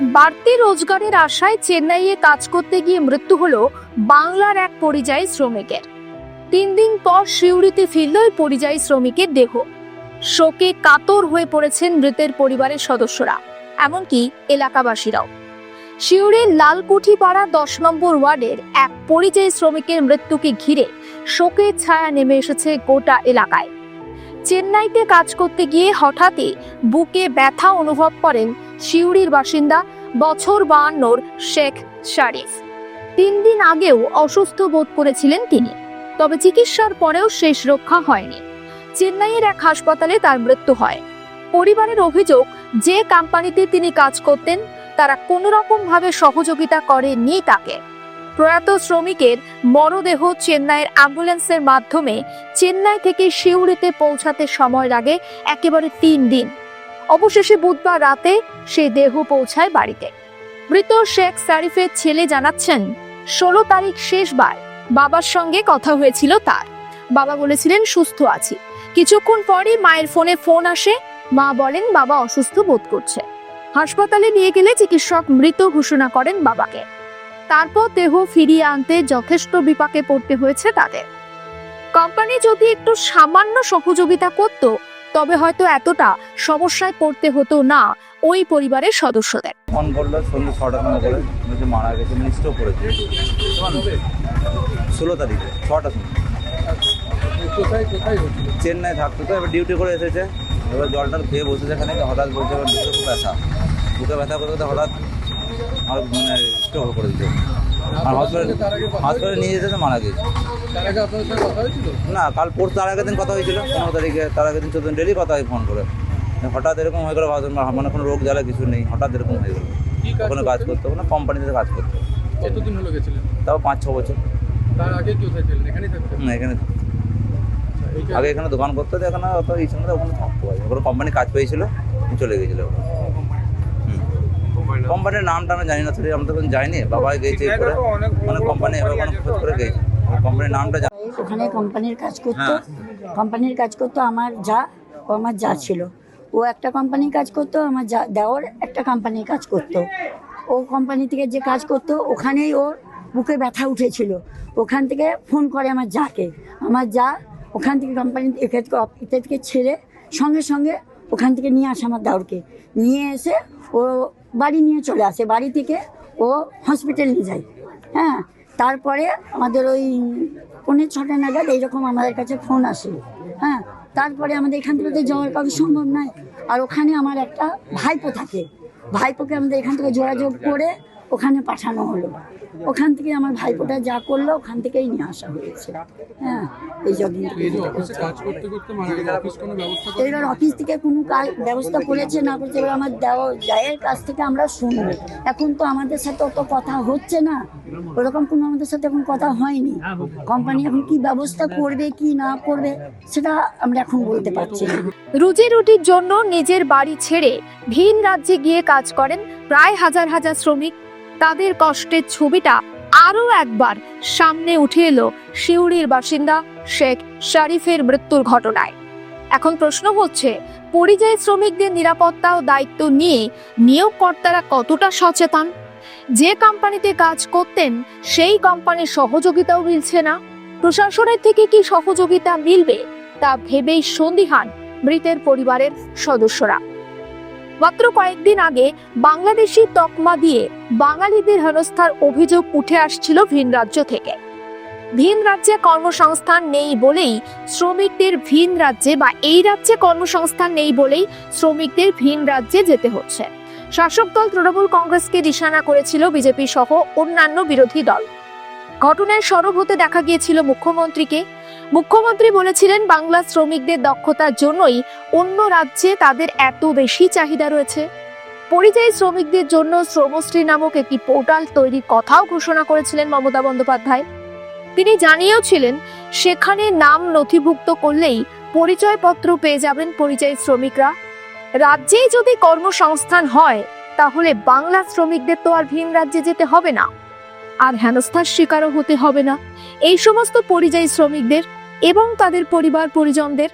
বাড়তি রোজগারের আশায় চেন্নাইয়ে কাজ করতে গিয়ে মৃত্যু হলো বাংলার এক পরিযায়ী শ্রমিকের। তিন দিন পর শিউরিতে ফিরল ওই পরিযায়ী শ্রমিকের দেহ। শোকে কাতর হয়ে পড়েছেন মৃতের পরিবারের সদস্যরা, এমনকি এলাকাবাসীরাও। শিউরের লালকুঠি পাড়া দশ নম্বর ওয়ার্ডের এক পরিযায়ী শ্রমিকের মৃত্যুকে ঘিরে শোকের ছায়া নেমে এসেছে গোটা এলাকায়। চেন্নাইতে কাজ করতে গিয়ে হঠাৎই বুকে ব্যথা অনুভব করেন শিউরির বাসিন্দা বছর বাহান্নর শেখ শারিফ। তিন দিন আগেও অসুস্থ বোধ করেছিলেন তিনি, তবে চিকিৎসার পরেও শেষ রক্ষা হয়নি। চেন্নাইয়ের এক হাসপাতালে তার মৃত্যু হয়। পরিবারের অভিযোগ, যে কোম্পানিতে তিনি কাজ করতেন, তারা কোনো রকম ভাবে সহযোগিতা করেনি তাকে। প্রয়াত শ্রমিকের মরদেহ চেন্নাইয়ের অ্যাম্বুলেন্সের মাধ্যমে চেন্নাই থেকে শিউরিতে পৌঁছাতে সময় লাগে একেবারে তিন দিন। অবশেষে বুধবার রাতে সেই দেহ পৌঁছায় বাড়িতে। মৃত শেখ সারিফের ছেলে জানাচ্ছেন, ষোলো তারিখ শেষবার বাবার সঙ্গে কথা হয়েছিল তার। বাবা বলেছিলেন, সুস্থ আছি। কিছুক্ষণ পরই মায়ের ফোনে ফোন আসে, মা বলেন, বাবা অসুস্থ বোধ করছে। হাসপাতালে নিয়ে গেলে চিকিৎসক মৃত ঘোষণা করেন বাবাকে। তারপর দেহ ফিরিয়ে আনতে যথেষ্ট বিপাকে পড়তে হয়েছে তাদের। কোম্পানি যদি একটু সামান্য সহযোগিতা করত তবে হয়তো এতটা সমস্যায় পড়তে হতো না ওই পরিবারের সদস্যদের। ফোন করল, সন্ধ্যে ছটার করে বলছে মারা গেছে মানে স্ট্রোক করেছে ষোলো তারিখে, ছটার চেন্নাই থাকতো তো, এবার ডিউটি করে এসেছে। এবার জলটা খেয়ে বসেছে এখানে, হঠাৎ বলছে, এবার বুকে ব্যথা। বুকে ব্যথা করতে হঠাৎ মানে স্ট্রোক করে দিচ্ছে আর হসপিটাল হসপিটালে নিয়ে যেতে মারা গেছে। না কাল পরশু তার আগের দিন কথা হয়েছিল পনেরো তারিখে তার আগের দিন চোদ্দ ডেলি কথা হয় ফোন করে। হঠাৎ এরকম হয়ে গেলো মানে কোনো রোগ জ্বালা কিছু নেই হঠাৎ এরকম হয়ে গেলো। কি কাজ ওখানে? করতো ওখানে কোম্পানিতে কাজ করতো কতদিন হলো গেছিলেন? তাও পাঁচ ছ বছর। তার আগে এখানেই থাকতেন? এখানে আচ্ছা, আগে এখানে দোকান করতো এখানে অত এই সঙ্গে ওখানে থাকতো ওখানে কোম্পানি কাজ পেয়েছিল চলে গেছিল। কোম্পানির নামটা আমি জানি না তো আমরা তখন যাইনি বাবা গেছে করে। মানে কোম্পানি এবার কোনো খোঁজ করে গেছে। কোম্পানির নামটা জানি। ওখানে কোম্পানির কাজ করতো হ্যাঁ। কোম্পানির কাজ করতো আমার যা ও আমার যা ছিল। ও একটা কোম্পানির কাজ করতো আমার যা দেওয়ার একটা কোম্পানির কাজ করতো। ও কোম্পানি থেকে যে কাজ করতো ওখানেই ওর বুকে ব্যথা উঠেছিল। ওখান থেকে ফোন করে আমার যাকে। আমার যা ওখান থেকে কোম্পানি এখান থেকে থেকে ছেড়ে সঙ্গে সঙ্গে ওখান থেকে নিয়ে আসে আমার দাউরকে নিয়ে এসে ও বাড়ি নিয়ে চলে আসে। বাড়ি থেকে ও হসপিটাল নিয়ে যায়। হ্যাঁ তারপরে আমাদের ওই পনেরো ছটা নাগাদ এইরকম আমাদের কাছে ফোন আসে। হ্যাঁ তারপরে আমাদের এখান থেকে তো যাওয়ার কারও সম্ভব নয়। আর ওখানে আমার একটা ভাইপো থাকে। ভাইপোকে আমাদের এখান থেকে যোগাযোগ করে ওখানে পাঠানো হলো। ওখান থেকে আমার ভাইপোটা যা করল ওখান থেকেই নিয়ে আসা হয়েছে। হ্যাঁ এই এবার অফিস থেকে কোনো কাজ ব্যবস্থা করেছে না করেছে এবার আমার দেওয়া জায়ের কাছ থেকে আমরা শুনব। এখন তো আমাদের সাথে অত কথা হচ্ছে না। ওরকম কোনো আমাদের সাথে এখন কথা হয়নি। কোম্পানি এখন কি ব্যবস্থা করবে কি না করবে সেটা আমরা এখন বলতে পারছি না। রুজি রুটির জন্য নিজের বাড়ি ছেড়ে ভিন রাজ্যে গিয়ে কাজ করেন প্রায় হাজার হাজার শ্রমিক। তাদের কষ্টের ছবিটা আরও একবার সামনে উঠে এলো শিউরির বাসিন্দা শেখ শারিফের মৃত্যুর ঘটনায়। এখন প্রশ্ন হচ্ছে, পরিযায়ী শ্রমিকদের নিরাপত্তা ও দায়িত্ব নিয়ে নিয়োগকর্তারা কতটা সচেতন? যে কোম্পানিতে কাজ করতেন, সেই কোম্পানির সহযোগিতাও মিলছে না। প্রশাসনের থেকে কি সহযোগিতা মিলবে, তা ভেবেই সন্দিহান মৃতের পরিবারের সদস্যরা। মাত্র কয়েকদিন আগে বাংলাদেশি তকমা দিয়ে বাঙালিদের হেনস্থার অভিযোগ উঠে আসছিল ভিন রাজ্য থেকে। ভিন রাজ্যে কর্মসংস্থান নেই বলেই শ্রমিকদের ভিন রাজ্যে বা এই রাজ্যে কর্মসংস্থান নেই বলেই শ্রমিকদের ভিন রাজ্যে যেতে হচ্ছে। শাসক দল তৃণমূল কংগ্রেসকে নিশানা করেছিল বিজেপি সহ অন্যান্য বিরোধী দল। ঘটনায় সরব হতে দেখা গিয়েছিল মুখ্যমন্ত্রীকে। মুখ্যমন্ত্রী বলেছিলেন, বাংলা শ্রমিকদের দক্ষতার জন্যই অন্য রাজ্যে তাদের এত বেশি চাহিদা রয়েছে। পরিযায়ী শ্রমিকদের জন্য শ্রমশ্রী নামক একটি পোর্টাল তৈরির কথাও ঘোষণা করেছিলেন মমতা বন্দ্যোপাধ্যায়। তিনি জানিয়েও ছিলেন সেখানে নাম নথিভুক্ত করলেই পরিচয়পত্র পেয়ে যাবেন পরিযায়ী শ্রমিকরা। রাজ্যেই যদি কর্মসংস্থান হয়, তাহলে বাংলা শ্রমিকদের তো আর ভিন রাজ্যে যেতে হবে না। আর হেনস্থার শিকারও হতে হবে না। এই সমস্ত পরিযায়ী শ্রমিকদের এবং তাদের পরিবার পরিজনদের